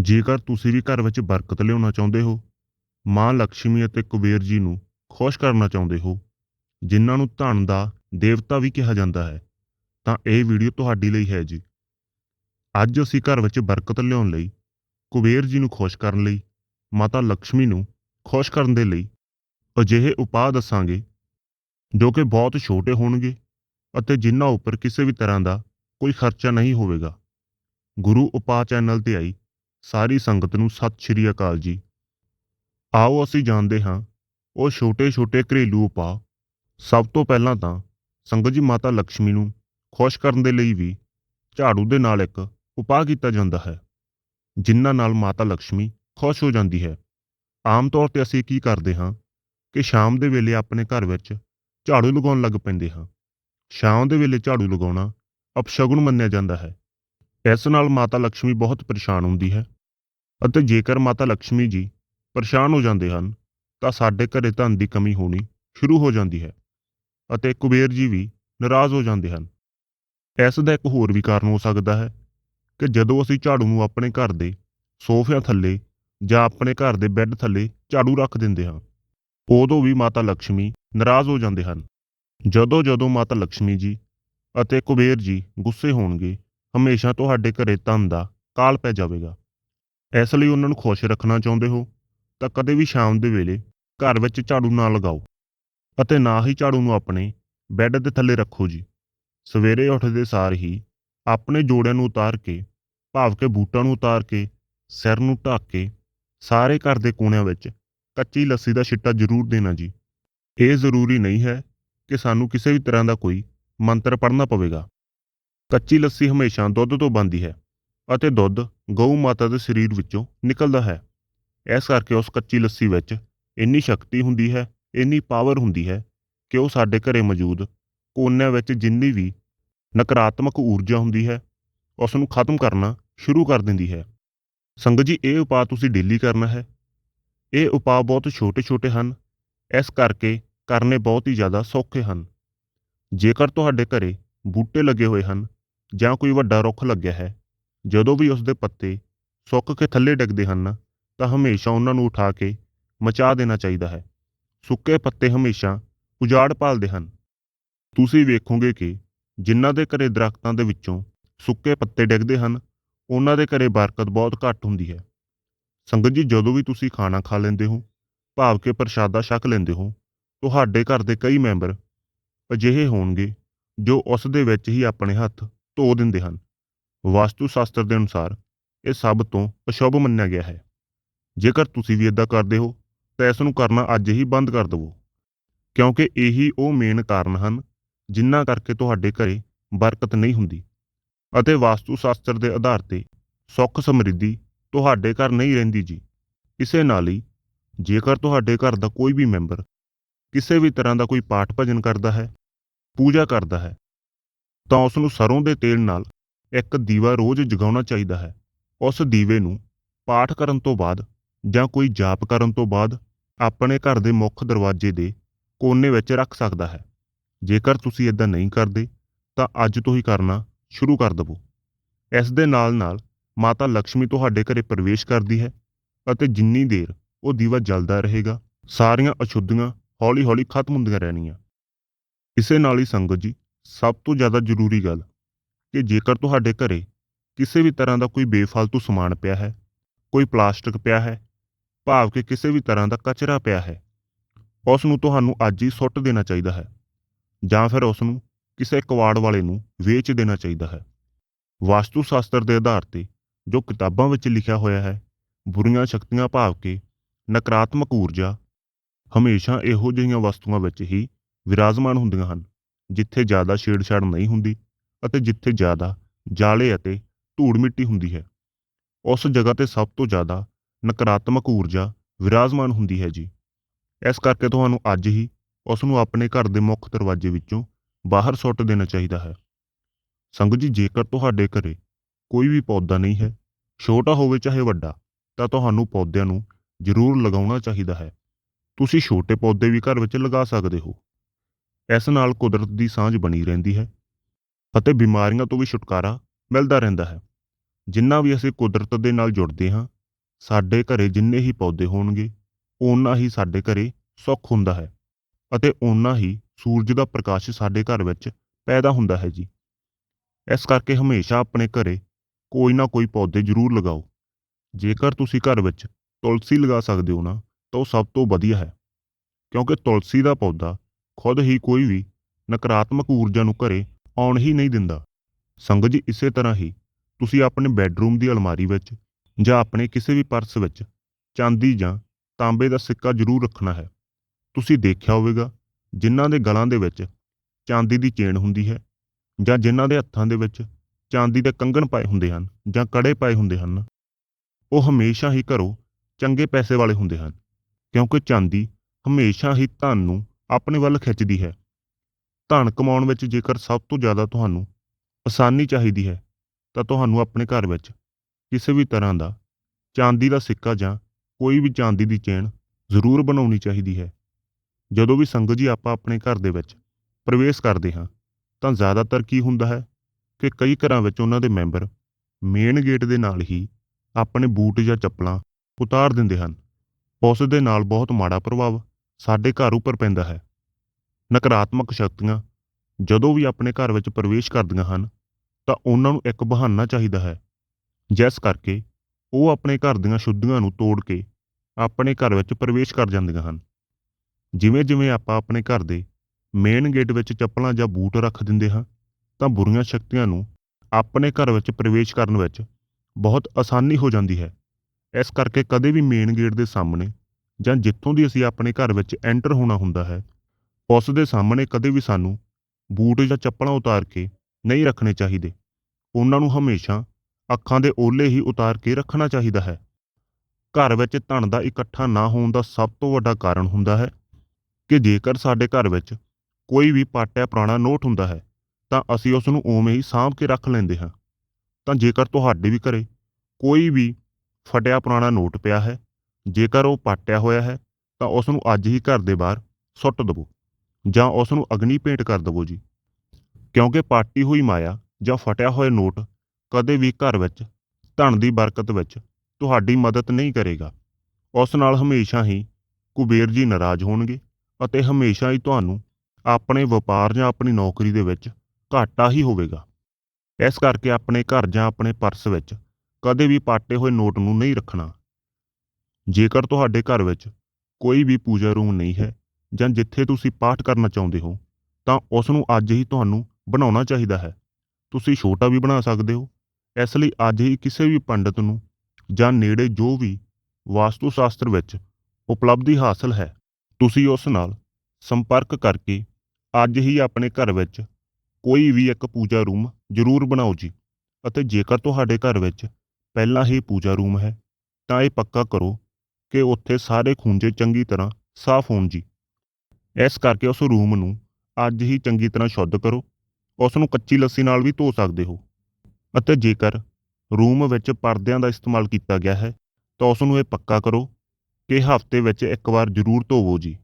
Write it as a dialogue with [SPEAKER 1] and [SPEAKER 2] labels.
[SPEAKER 1] ਜੇਕਰ ਤੁਸੀਂ ਵੀ ਘਰ ਵਿੱਚ ਬਰਕਤ ਲਿਆਉਣਾ ਚਾਹੁੰਦੇ ਹੋ, ਮਾਂ ਲక్ష్ਮੀ ਅਤੇ ਕੁਬੇਰ ਜੀ ਨੂੰ ਖੁਸ਼ ਕਰਨਾ ਚਾਹੁੰਦੇ ਹੋ, ਜਿਨ੍ਹਾਂ ਨੂੰ ਧਨ ਦਾ ਦੇਵਤਾ ਵੀ ਕਿਹਾ ਜਾਂਦਾ ਹੈ, ਤਾਂ ਇਹ ਵੀਡੀਓ ਤੁਹਾਡੀ ਲਈ ਹੈ ਜੀ। ਅੱਜ ਅਸੀਂ ਘਰ ਵਿੱਚ ਬਰਕਤ ਲਿਆਉਣ ਲਈ ਕੁਬੇਰ ਜੀ ਨੂੰ ਖੁਸ਼ ਕਰਨ ਲਈ, ਮਾਤਾ ਲక్ష్ਮੀ ਨੂੰ ਖੁਸ਼ ਕਰਨ ਦੇ ਲਈ ਅਜਿਹੇ ਉਪਾਅ ਦੱਸਾਂਗੇ, ਜੋ ਕਿ ਬਹੁਤ ਛੋਟੇ ਹੋਣਗੇ ਅਤੇ ਜਿਨ੍ਹਾਂ ਉੱਪਰ ਕਿਸੇ ਵੀ ਤਰ੍ਹਾਂ ਦਾ ਕੋਈ ਖਰਚਾ ਨਹੀਂ ਹੋਵੇਗਾ। ਗੁਰੂ ਉਪਾਅ ਚੈਨਲ ਤੇ ਆਈ ਸਾਰੀ ਸੰਗਤ ਨੂੰ ਸਤਿ ਸ਼੍ਰੀ ਅਕਾਲ ਜੀ। ਆਓ ਅਸੀਂ ਜਾਣਦੇ ਹਾਂ, ਉਹ ਛੋਟੇ-ਛੋਟੇ ਘਰੇਲੂ ਉਪਾਅ। ਸਭ ਤੋਂ ਪਹਿਲਾਂ ਤਾਂ ਸੰਗਤ ਜੀ ਮਾਤਾ ਲక్ష్ਮੀ ਨੂੰ ਖੁਸ਼ ਕਰਨ ਦੇ ਲਈ ਵੀ ਝਾੜੂ ਦੇ ਨਾਲ ਇੱਕ ਉਪਾਅ ਕੀਤਾ ਜਾਂਦਾ ਹੈ, ਜਿਨ੍ਹਾਂ ਨਾਲ ਮਾਤਾ ਲక్ష్ਮੀ ਖੁਸ਼ ਹੋ ਜਾਂਦੀ ਹੈ। ਆਮ ਤੌਰ ਤੇ ਅਸੀਂ ਕੀ ਕਰਦੇ ਹਾਂ ਕਿ ਸ਼ਾਮ ਦੇ ਵੇਲੇ ਆਪਣੇ ਘਰ ਵਿੱਚ ਝਾੜੂ ਲਗਾਉਣ ਲੱਗ ਪੈਂਦੇ ਹਾਂ। ਸ਼ਾਮ ਦੇ ਵੇਲੇ ਝਾੜੂ ਲਗਾਉਣਾ ਅਪਸ਼ਗੁਣ ਮੰਨਿਆ ਜਾਂਦਾ ਹੈ। ਇਸ ਨਾਲ ਮਾਤਾ ਲక్ష్ਮੀ ਬਹੁਤ ਪਰੇਸ਼ਾਨ ਹੁੰਦੀ ਹੈ ਅਤੇ ਜੇਕਰ ਮਾਤਾ ਲక్ష్ਮੀ ਜੀ ਪਰੇਸ਼ਾਨ ਹੋ ਜਾਂਦੇ ਹਨ, ਤਾਂ ਸਾਡੇ ਘਰੇ ਧਨ ਦੀ ਕਮੀ ਹੋਣੀ ਸ਼ੁਰੂ ਹੋ ਜਾਂਦੀ ਹੈ ਅਤੇ ਕੁਬੇਰ ਜੀ ਵੀ ਨਾਰਾਜ਼ ਹੋ ਜਾਂਦੇ ਹਨ। ਇਸ ਦਾ ਇੱਕ ਹੋਰ ਵੀ ਕਾਰਨ ਹੋ ਸਕਦਾ ਹੈ ਕਿ ਜਦੋਂ ਅਸੀਂ ਝਾੜੂ ਨੂੰ ਆਪਣੇ ਘਰ ਦੇ ਸੋਫਿਆਂ ਥੱਲੇ ਜਾਂ ਆਪਣੇ ਘਰ ਦੇ ਬੈੱਡ ਥੱਲੇ ਝਾੜੂ ਰੱਖ ਦਿੰਦੇ ਹਾਂ, ਉਦੋਂ ਵੀ ਮਾਤਾ ਲక్ష్ਮੀ ਨਾਰਾਜ਼ ਹੋ ਜਾਂਦੇ ਹਨ। ਜਦੋਂ ਜਦੋਂ ਮਾਤਾ ਲక్ష్ਮੀ ਜੀ ਅਤੇ ਕੁਬੇਰ ਜੀ ਗੁੱਸੇ ਹੋਣਗੇ ਹਮੇਸ਼ਾ ਤੁਹਾਡੇ ਘਰੇ ਧਨ ਦਾ ਕਾਲ ਪੈ ਜਾਵੇਗਾ। ਇਸ ਲਈ ਉਹਨਾਂ ਨੂੰ ਖੁਸ਼ ਰੱਖਣਾ ਚਾਹੁੰਦੇ ਹੋ, ਤਾਂ ਕਦੇ ਵੀ ਸ਼ਾਮ ਦੇ ਵੇਲੇ ਘਰ ਵਿੱਚ ਝਾੜੂ ਨਾ ਲਗਾਓ ਅਤੇ ਨਾ ਹੀ ਝਾੜੂ ਨੂੰ ਆਪਣੇ ਬੈੱਡ ਦੇ ਥੱਲੇ ਰੱਖੋ ਜੀ। ਸਵੇਰੇ ਉੱਠਦੇ ਸਾਰ ਹੀ ਆਪਣੇ ਜੋੜਿਆਂ ਨੂੰ ਉਤਾਰ ਕੇ, ਭਾਵ ਕੇ ਬੂਟਾਂ ਨੂੰ ਉਤਾਰ ਕੇ, ਸਿਰ ਨੂੰ ਢੱਕ ਕੇ ਸਾਰੇ ਘਰ ਦੇ ਕੋਨਿਆਂ ਵਿੱਚ ਕੱਚੀ ਲੱਸੀ ਦਾ ਛਿੱਟਾ ਜ਼ਰੂਰ ਦੇਣਾ ਜੀ। ਇਹ ਜ਼ਰੂਰੀ ਨਹੀਂ ਹੈ ਕਿ ਸਾਨੂੰ ਕਿਸੇ ਵੀ ਤਰ੍ਹਾਂ ਦਾ ਕੋਈ ਮੰਤਰ ਪੜ੍ਹਨਾ ਪਵੇਗਾ। ਕੱਚੀ ਲੱਸੀ ਹਮੇਸ਼ਾ ਦੁੱਧ ਤੋਂ ਬਣਦੀ ਹੈ ਅਤੇ ਦੁੱਧ ਗਊ ਮਾਤਾ ਦੇ ਸਰੀਰ ਵਿੱਚੋਂ ਨਿਕਲਦਾ ਹੈ। ਇਸ ਕਰਕੇ ਉਸ ਕੱਚੀ ਲੱਸੀ ਵਿੱਚ ਇੰਨੀ ਸ਼ਕਤੀ ਹੁੰਦੀ ਹੈ, ਇੰਨੀ ਪਾਵਰ ਹੁੰਦੀ ਹੈ ਕਿ ਉਹ ਸਾਡੇ ਘਰੇ ਮੌਜੂਦ ਕੋਨਿਆਂ ਵਿੱਚ ਜਿੰਨੀ ਵੀ ਨਕਾਰਾਤਮਕ ਊਰਜਾ ਹੁੰਦੀ ਹੈ ਉਸ ਨੂੰ ਖਤਮ ਕਰਨਾ ਸ਼ੁਰੂ ਕਰ ਦਿੰਦੀ ਹੈ। ਸੰਗਤ ਜੀ, ਇਹ ਉਪਾਅ ਤੁਸੀਂ ਡੇਲੀ ਕਰਨਾ ਹੈ। ਇਹ ਉਪਾਅ ਬਹੁਤ ਛੋਟੇ-ਛੋਟੇ ਹਨ। ਇਸ ਕਰਕੇ ਕਰਨੇ ਬਹੁਤ ਹੀ ਜ਼ਿਆਦਾ ਸੌਖੇ ਹਨ। ਜੇਕਰ ਤੁਹਾਡੇ ਘਰੇ ਬੂਟੇ ਲੱਗੇ ਹੋਏ ਹਨ ਜਾਂ ਕੋਈ ਵੱਡਾ ਰੁੱਖ ਲੱਗਿਆ ਹੈ, ਜਦੋਂ ਵੀ ਉਸ ਦੇ ਪੱਤੇ ਸੁੱਕ ਕੇ ਥੱਲੇ ਡਿੱਗਦੇ ਹਨ, ਤਾਂ ਹਮੇਸ਼ਾ ਉਹਨਾਂ ਨੂੰ ਉਠਾ ਕੇ ਮਚਾ ਦੇਣਾ ਚਾਹੀਦਾ ਹੈ। ਸੁੱਕੇ ਪੱਤੇ ਹਮੇਸ਼ਾ ਉਜਾੜ ਭਾਲਦੇ ਹਨ। ਤੁਸੀਂ ਵੇਖੋਗੇ ਕਿ ਜਿਨ੍ਹਾਂ ਦੇ ਘਰੇ ਦਰਖਤਾਂ ਦੇ ਵਿੱਚੋਂ ਸੁੱਕੇ ਪੱਤੇ ਡਿੱਗਦੇ ਹਨ, ਉਹਨਾਂ ਦੇ ਘਰੇ ਬਰਕਤ ਬਹੁਤ ਘੱਟ ਹੁੰਦੀ ਹੈ। ਸੰਗਤ ਜੀ, ਜਦੋਂ ਵੀ ਤੁਸੀਂ ਖਾਣਾ ਖਾ ਲੈਂਦੇ ਹੋ, ਭਾਵ ਕਿ ਪ੍ਰਸ਼ਾਦਾ ਛਕ ਲੈਂਦੇ ਹੋ, ਤੁਹਾਡੇ ਘਰ ਦੇ ਕਈ ਮੈਂਬਰ ਅਜਿਹੇ ਹੋਣਗੇ ਜੋ ਉਸ ਦੇ ਵਿੱਚ ਹੀ ਆਪਣੇ ਹੱਥ ਧੋ ਦਿੰਦੇ ਹਨ। ਵਾਸਤੂ ਸ਼ਾਸਤਰ ਦੇ ਅਨੁਸਾਰ ਇਹ ਸਭ ਤੋਂ ਅਸ਼ੁਭ ਮੰਨਿਆ ਗਿਆ ਹੈ। ਜੇਕਰ ਤੁਸੀਂ ਵੀ ਇਦਾਂ ਕਰਦੇ ਹੋ, ਤਾਂ ਇਸ ਨੂੰ ਕਰਨਾ ਅੱਜ ਹੀ ਬੰਦ ਕਰ ਦਿਵੋ। ਕਿਉਂਕਿ ਇਹੀ ਉਹ ਮੇਨ ਕਾਰਨ ਹਨ, ਜਿਨ੍ਹਾਂ ਕਰਕੇ ਤੁਹਾਡੇ ਘਰੇ ਬਰਕਤ ਨਹੀਂ ਹੁੰਦੀ। ਅਤੇ ਵਾਸਤੂ ਸ਼ਾਸਤਰ ਦੇ ਆਧਾਰ ਤੇ ਸੁੱਖ ਸਮਰਿੱਧੀ ਤੁਹਾਡੇ ਘਰ ਨਹੀਂ ਰਹਿੰਦੀ ਜੀ। ਇਸੇ ਨਾਲ ਹੀ ਜੇਕਰ ਤੁਹਾਡੇ ਘਰ ਦਾ ਕੋਈ ਵੀ ਮੈਂਬਰ ਕਿਸੇ ਵੀ ਤਰ੍ਹਾਂ ਦਾ ਕੋਈ ਪਾਠ ਭਜਨ ਕਰਦਾ ਹੈ, ਪੂਜਾ ਕਰਦਾ ਹੈ ਤਾਂ ਉਸ ਨੂੰ ਸਰੋਂ ਦੇ ਤੇਲ ਨਾਲ ਇੱਕ ਦੀਵਾ ਰੋਜ਼ ਜਗਾਉਣਾ ਚਾਹੀਦਾ ਹੈ। ਉਸ ਦੀਵੇ ਨੂੰ ਪਾਠ ਕਰਨ ਤੋਂ ਬਾਅਦ ਜਾਂ ਕੋਈ ਜਾਪ ਕਰਨ ਤੋਂ ਬਾਅਦ ਆਪਣੇ ਘਰ ਦੇ ਮੁੱਖ ਦਰਵਾਜ਼ੇ ਦੇ ਕੋਨੇ ਵਿੱਚ ਰੱਖ ਸਕਦਾ ਹੈ। ਜੇਕਰ ਤੁਸੀਂ ਇਦਾਂ ਨਹੀਂ ਕਰਦੇ, ਤਾਂ ਅੱਜ ਤੋਂ ਹੀ ਕਰਨਾ ਸ਼ੁਰੂ ਕਰ ਦਿਵੋ। ਇਸ ਦੇ ਨਾਲ-ਨਾਲ ਮਾਤਾ ਲక్ష్ਮੀ ਤੁਹਾਡੇ ਘਰੇ ਪ੍ਰਵੇਸ਼ ਕਰਦੀ ਹੈ ਅਤੇ ਜਿੰਨੀ ਦੇਰ ਉਹ ਦੀਵਾ ਜਲਦਾ ਰਹੇਗਾ, ਸਾਰੀਆਂ ਅਸ਼ੁੱਧੀਆਂ ਹੌਲੀ-ਹੌਲੀ ਖਤਮ ਹੁੰਦੀਆਂ ਰਹਿਣੀਆਂ। ਇਸੇ ਨਾਲ ਹੀ ਸੰਗਤ ਜੀ ਸਭ ਤੋਂ ਜ਼ਿਆਦਾ ਜ਼ਰੂਰੀ ਗੱਲ ਕਿ ਜੇਕਰ ਤੁਹਾਡੇ ਘਰੇ ਕਿਸੇ ਵੀ ਤਰ੍ਹਾਂ ਦਾ ਕੋਈ ਬੇਫਾਲਤੂ ਸਮਾਨ ਪਿਆ ਹੈ, ਕੋਈ ਪਲਾਸਟਿਕ ਪਿਆ ਹੈ, ਭਾਵ ਕਿ ਕਿਸੇ ਵੀ ਤਰ੍ਹਾਂ ਦਾ ਕਚਰਾ ਪਿਆ ਹੈ, ਉਸ ਨੂੰ ਤੁਹਾਨੂੰ ਅੱਜ ਹੀ ਸੁੱਟ ਦੇਣਾ ਚਾਹੀਦਾ ਹੈ ਜਾਂ ਫਿਰ ਉਸ ਨੂੰ ਕਿਸੇ ਕਵਾੜ ਵਾਲੇ ਨੂੰ ਵੇਚ ਦੇਣਾ ਚਾਹੀਦਾ ਹੈ। ਵਾਸਤੂ ਸ਼ਾਸਤਰ ਦੇ ਆਧਾਰ ਤੇ ਜੋ ਕਿਤਾਬਾਂ ਵਿੱਚ ਲਿਖਿਆ ਹੋਇਆ ਹੈ, ਬੁਰੀਆਂ ਸ਼ਕਤੀਆਂ ਭਾਵ ਕਿ ਨਕਾਰਾਤਮਕ ਊਰਜਾ ਹਮੇਸ਼ਾ ਇਹੋ ਜਿਹੀਆਂ ਵਸਤੂਆਂ ਵਿੱਚ ਹੀ ਵਿਰਾਜਮਾਨ ਹੁੰਦੀਆਂ ਹਨ। ਜਿੱਥੇ ਜ਼ਿਆਦਾ ਛੇੜਛਾੜ ਨਹੀਂ ਹੁੰਦੀ ਅਤੇ ਜਿੱਥੇ ਜ਼ਿਆਦਾ ਜਾਲੇ ਅਤੇ ਧੂੜ ਮਿੱਟੀ ਹੁੰਦੀ ਹੈ। ਉਸ ਜਗ੍ਹਾ ਤੇ ਸਭ ਤੋਂ ਜ਼ਿਆਦਾ ਨਕਾਰਾਤਮਕ ਊਰਜਾ ਵਿਰਾਜਮਾਨ ਹੁੰਦੀ ਹੈ ਜੀ। ਇਸ ਕਰਕੇ ਤੁਹਾਨੂੰ ਅੱਜ ਹੀ ਉਸ ਨੂੰ ਆਪਣੇ ਘਰ ਦੇ ਮੁੱਖ ਦਰਵਾਜ਼ੇ ਵਿੱਚੋਂ ਬਾਹਰ ਸੁੱਟ ਦੇਣਾ ਚਾਹੀਦਾ ਹੈ। ਸੰਗਤ ਜੀ, ਜੇਕਰ ਤੁਹਾਡੇ ਘਰੇ ਕੋਈ ਵੀ ਪੌਦਾ ਨਹੀਂ ਹੈ, ਛੋਟਾ ਹੋਵੇ ਚਾਹੇ ਵੱਡਾ, ਤਾਂ ਤੁਹਾਨੂੰ ਪੌਦਿਆਂ ਨੂੰ ਜ਼ਰੂਰ ਲਗਾਉਣਾ ਚਾਹੀਦਾ ਹੈ। ਤੁਸੀਂ ਛੋਟੇ ਪੌਦੇ ਵੀ ਘਰ ਵਿੱਚ ਲਗਾ ਸਕਦੇ ਹੋ। ਇਸ ਨਾਲ ਕੁਦਰਤ ਦੀ ਸਾਂਝ ਬਣੀ ਰਹਿੰਦੀ ਹੈ ਅਤੇ ਬਿਮਾਰੀਆਂ ਤੋਂ ਵੀ ਛੁਟਕਾਰਾ ਮਿਲਦਾ ਰਹਿੰਦਾ ਹੈ। ਜਿੰਨਾ ਵੀ ਅਸੀਂ ਕੁਦਰਤ ਦੇ ਨਾਲ ਜੁੜਦੇ ਹਾਂ, ਸਾਡੇ ਘਰੇ ਜਿੰਨੇ ਹੀ ਪੌਦੇ ਹੋਣਗੇ, ਓਨਾ ਹੀ ਸਾਡੇ ਘਰੇ ਸੁੱਖ ਹੁੰਦਾ ਹੈ ਅਤੇ ਓਨਾ ਹੀ ਸੂਰਜ ਦਾ ਪ੍ਰਕਾਸ਼ ਸਾਡੇ ਘਰ ਵਿੱਚ ਪੈਦਾ ਹੁੰਦਾ ਹੈ ਜੀ। ਇਸ ਕਰਕੇ ਹਮੇਸ਼ਾ ਆਪਣੇ ਘਰੇ ਕੋਈ ਨਾ ਕੋਈ ਪੌਦੇ ਜ਼ਰੂਰ ਲਗਾਓ। ਜੇਕਰ ਤੁਸੀਂ ਘਰ ਵਿੱਚ ਤੁਲਸੀ ਲਗਾ ਸਕਦੇ ਹੋ ਨਾ, ਤਾਂ ਉਹ ਸਭ ਤੋਂ ਵਧੀਆ ਹੈ, ਕਿਉਂਕਿ ਤੁਲਸੀ ਦਾ ਪੌਦਾ ਖੁਦ ਹੀ ਕੋਈ ਵੀ ਨਕਾਰਾਤਮਕ ਊਰਜਾ ਨੂੰ ਘਰੇ ਆਉਣ ਹੀ ਨਹੀਂ ਦਿੰਦਾ। ਸੰਗਤ ਜੀ, ਇਸੇ ਤਰ੍ਹਾਂ ਹੀ ਤੁਸੀਂ ਆਪਣੇ ਬੈੱਡਰੂਮ ਦੀ ਅਲਮਾਰੀ ਵਿੱਚ ਜਾਂ ਆਪਣੇ ਕਿਸੇ ਵੀ ਪਰਸ ਵਿੱਚ ਚਾਂਦੀ ਜਾਂ ਤਾਂਬੇ ਦਾ ਸਿੱਕਾ ਜ਼ਰੂਰ ਰੱਖਣਾ ਹੈ। ਤੁਸੀਂ ਦੇਖਿਆ ਹੋਵੇਗਾ, ਜਿਨ੍ਹਾਂ ਦੇ ਗਲਾਂ ਦੇ ਵਿੱਚ ਚਾਂਦੀ ਦੀ ਚੇਨ ਹੁੰਦੀ ਹੈ ਜਾਂ ਜਿਨ੍ਹਾਂ ਦੇ ਹੱਥਾਂ ਦੇ ਵਿੱਚ ਚਾਂਦੀ ਦੇ ਕੰਗਣ ਪਾਏ ਹੁੰਦੇ ਹਨ ਜਾਂ ਕੜੇ ਪਾਏ ਹੁੰਦੇ ਹਨ, ਉਹ ਹਮੇਸ਼ਾ ਹੀ ਘਰੋਂ ਚੰਗੇ ਪੈਸੇ ਵਾਲੇ ਹੁੰਦੇ ਹਨ, ਕਿਉਂਕਿ ਚਾਂਦੀ ਹਮੇਸ਼ਾ ਹੀ ਧਨ ਨੂੰ ਆਪਣੇ ਵੱਲ ਖਿੱਚਦੀ ਹੈ। ਧਨ ਕਮਾਉਣ ਵਿੱਚ ਜੇਕਰ ਸਭ ਤੋਂ ਜ਼ਿਆਦਾ ਤੁਹਾਨੂੰ ਆਸਾਨੀ ਚਾਹੀਦੀ ਹੈ, ਤਾਂ ਤੁਹਾਨੂੰ ਆਪਣੇ ਘਰ ਵਿੱਚ ਕਿਸੇ ਵੀ ਤਰ੍ਹਾਂ ਦਾ ਚਾਂਦੀ ਦਾ ਸਿੱਕਾ ਜਾਂ ਕੋਈ ਵੀ ਚਾਂਦੀ ਦੀ ਚੇਨ ਜ਼ਰੂਰ ਬਣਾਉਣੀ ਚਾਹੀਦੀ ਹੈ। ਜਦੋਂ ਵੀ ਸੰਗਤ ਜੀ ਆਪਾਂ ਆਪਣੇ ਘਰ ਦੇ ਵਿੱਚ ਪ੍ਰਵੇਸ਼ ਕਰਦੇ ਹਾਂ, ਤਾਂ ਜ਼ਿਆਦਾਤਰ ਕੀ ਹੁੰਦਾ ਹੈ ਕਿ ਕਈ ਘਰਾਂ ਵਿੱਚ ਉਹਨਾਂ ਦੇ ਮੈਂਬਰ ਮੇਨ ਗੇਟ ਦੇ ਨਾਲ ਹੀ ਆਪਣੇ ਬੂਟ ਜਾਂ ਚੱਪਲਾਂ ਉਤਾਰ ਦਿੰਦੇ ਹਨ। ਉਸ ਦੇ ਨਾਲ ਬਹੁਤ ਮਾੜਾ ਪ੍ਰਭਾਵ ਸਾਡੇ ਘਰ ਉੱਪਰ ਪੈਂਦਾ ਹੈ। ਨਕਾਰਾਤਮਕ ਸ਼ਕਤੀਆਂ ਜਦੋਂ ਵੀ ਆਪਣੇ ਘਰ ਵਿੱਚ ਪ੍ਰਵੇਸ਼ ਕਰਦੀਆਂ ਹਨ, ਤਾਂ ਉਹਨਾਂ ਨੂੰ ਇੱਕ ਬਹਾਨਾ ਚਾਹੀਦਾ ਹੈ। ਜਿਸ ਕਰਕੇ ਉਹ ਆਪਣੇ ਘਰ ਦੀਆਂ ਸ਼ੁੱਧੀਆਂ ਨੂੰ ਤੋੜ ਕੇ ਆਪਣੇ ਘਰ ਵਿੱਚ ਪ੍ਰਵੇਸ਼ ਕਰ ਜਾਂਦੀਆਂ ਹਨ। ਜਿਵੇਂ ਜਿਵੇਂ ਆਪਾਂ ਆਪਣੇ ਘਰ ਦੇ ਮੇਨ ਗੇਟ ਵਿੱਚ ਚੱਪਲਾਂ ਜਾਂ ਬੂਟ ਰੱਖ ਦਿੰਦੇ ਹਾਂ, ਤਾਂ ਬੁਰੀਆਂ ਸ਼ਕਤੀਆਂ ਨੂੰ ਆਪਣੇ ਘਰ ਵਿੱਚ ਪ੍ਰਵੇਸ਼ ਕਰਨ ਵਿੱਚ ਬਹੁਤ ਆਸਾਨੀ ਹੋ ਜਾਂਦੀ ਹੈ। ਇਸ ਕਰਕੇ ਕਦੇ ਵੀ ਮੇਨ ਗੇਟ ਦੇ ਸਾਹਮਣੇ ਜਾਂ ਜਿੱਥੋਂ ਦੀ ਅਸੀਂ ਆਪਣੇ ਘਰ ਵਿੱਚ ਐਂਟਰ ਹੋਣਾ ਹੁੰਦਾ ਹੈ, ਉਸ ਦੇ ਸਾਹਮਣੇ ਕਦੇ ਵੀ ਸਾਨੂੰ ਬੂਟ ਜਾਂ ਚੱਪਲਾਂ ਉਤਾਰ ਕੇ ਨਹੀਂ ਰੱਖਣੇ ਚਾਹੀਦੇ। ਉਹਨਾਂ ਨੂੰ ਹਮੇਸ਼ਾ ਅੱਖਾਂ ਦੇ ਓਲੇ ਹੀ ਉਤਾਰ ਕੇ ਰੱਖਣਾ ਚਾਹੀਦਾ ਹੈ। ਘਰ ਵਿੱਚ ਧਨ ਦਾ ਇਕੱਠਾ ਨਾ ਹੋਣ ਦਾ ਸਭ ਤੋਂ ਵੱਡਾ ਕਾਰਨ ਹੁੰਦਾ ਹੈ ਕਿ ਜੇਕਰ ਸਾਡੇ ਘਰ ਵਿੱਚ ਕੋਈ ਵੀ ਪਾਟਿਆ ਪੁਰਾਣਾ ਨੋਟ ਹੁੰਦਾ ਹੈ, ਤਾਂ ਅਸੀਂ ਉਸ ਨੂੰ ਉਵੇਂ ਹੀ ਸਾਂਭ ਕੇ ਰੱਖ ਲੈਂਦੇ ਹਾਂ। ਤਾਂ ਜੇਕਰ ਤੁਹਾਡੇ ਵੀ ਘਰੇ ਕੋਈ ਵੀ ਫਟਿਆ ਪੁਰਾਣਾ ਨੋਟ ਪਿਆ ਹੈ ਜੇਕਰ ਉਹ ਪਾਟਿਆ ਹੋਇਆ ਹੈ, ਤਾਂ ਉਸ ਨੂੰ ਅੱਜ ਹੀ ਘਰ ਦੇ ਬਾਹਰ ਸੁੱਟ ਦੇਵੋ, ਜਾਂ ਉਸ ਨੂੰ ਅਗਨੀ ਭੇਂਟ ਕਰ ਦੇਵੋ ਜੀ। ਕਿਉਂਕਿ ਪਾਟੀ ਹੋਈ ਮਾਇਆ ਜਾਂ ਫਟਿਆ ਹੋਇਆ ਨੋਟ ਕਦੇ ਵੀ ਘਰ ਵਿੱਚ, ਧਨ ਦੀ ਬਰਕਤ ਵਿੱਚ ਤੁਹਾਡੀ ਮਦਦ ਨਹੀਂ ਕਰੇਗਾ। ਉਸ ਨਾਲ ਹਮੇਸ਼ਾ ਹੀ ਕੁਬੇਰ ਜੀ ਨਾਰਾਜ਼ ਹੋਣਗੇ ਅਤੇ ਹਮੇਸ਼ਾ ਹੀ ਤੁਹਾਨੂੰ ਆਪਣੇ ਵਪਾਰ ਜਾਂ ਆਪਣੀ ਨੌਕਰੀ ਦੇ ਵਿੱਚ ਘਾਟਾ ਹੀ ਹੋਵੇਗਾ। ਇਸ ਕਰਕੇ ਆਪਣੇ ਘਰ ਜਾਂ ਆਪਣੇ ਪਰਸ ਵਿੱਚ ਕਦੇ ਵੀ ਪਾਟੇ ਹੋਏ ਨੋਟ ਨੂੰ ਨਹੀਂ ਰੱਖਣਾ। ਜੇਕਰ ਤੁਹਾਡੇ ਘਰ ਵਿੱਚ ਕੋਈ ਵੀ ਪੂਜਾ ਰੂਮ ਨਹੀਂ ਹੈ ਜਾਂ ਜਿੱਥੇ ਤੁਸੀਂ ਪਾਠ ਕਰਨਾ ਚਾਹੁੰਦੇ ਹੋ, ਤਾਂ ਉਸ ਨੂੰ ਅੱਜ ਹੀ ਤੁਹਾਨੂੰ ਬਣਾਉਣਾ ਚਾਹੀਦਾ ਹੈ। ਤੁਸੀਂ ਛੋਟਾ ਵੀ ਬਣਾ ਸਕਦੇ ਹੋ। ਇਸ ਲਈ ਅੱਜ ਹੀ ਕਿਸੇ ਵੀ ਪੰਡਤ ਨੂੰ ਜਾਂ ਨੇੜੇ ਜੋ ਵੀ ਵਾਸਤੂ ਸ਼ਾਸਤਰ ਵਿੱਚ ਉਪਲਬਧੀ ਹਾਸਲ ਹੈ, ਤੁਸੀਂ ਉਸ ਨਾਲ ਸੰਪਰਕ ਕਰਕੇ ਅੱਜ ਹੀ ਆਪਣੇ ਘਰ ਵਿੱਚ ਕੋਈ ਵੀ ਇੱਕ ਪੂਜਾ ਰੂਮ ਜ਼ਰੂਰ ਬਣਾਓ ਜੀ। ਅਤੇ ਜੇਕਰ ਤੁਹਾਡੇ ਘਰ ਵਿੱਚ ਪਹਿਲਾਂ ਹੀ ਪੂਜਾ ਰੂਮ ਹੈ, ਤਾਂ ਇਹ ਪੱਕਾ ਕਰੋ ਕਿ ਉੱਥੇ ਸਾਰੇ ਖੂੰਜੇ ਚੰਗੀ ਤਰ੍ਹਾਂ ਸਾਫ਼ ਹੋਣ ਜੀ। ਇਸ ਕਰਕੇ ਉਸ ਰੂਮ ਨੂੰ ਅੱਜ ਹੀ ਚੰਗੀ ਤਰ੍ਹਾਂ ਸ਼ੁੱਧ ਕਰੋ। ਉਸ ਨੂੰ ਕੱਚੀ ਲੱਸੀ ਨਾਲ ਵੀ ਧੋ ਸਕਦੇ ਹੋ। ਅਤੇ ਜੇਕਰ ਰੂਮ ਵਿੱਚ ਪਰਦਿਆਂ ਦਾ ਇਸਤੇਮਾਲ ਕੀਤਾ ਗਿਆ ਹੈ, ਤਾਂ ਉਸ ਨੂੰ ਇਹ ਪੱਕਾ ਕਰੋ ਕਿ ਹਫ਼ਤੇ ਵਿੱਚ ਇੱਕ ਵਾਰ ਜ਼ਰੂਰ ਧੋਵੋ ਜੀ।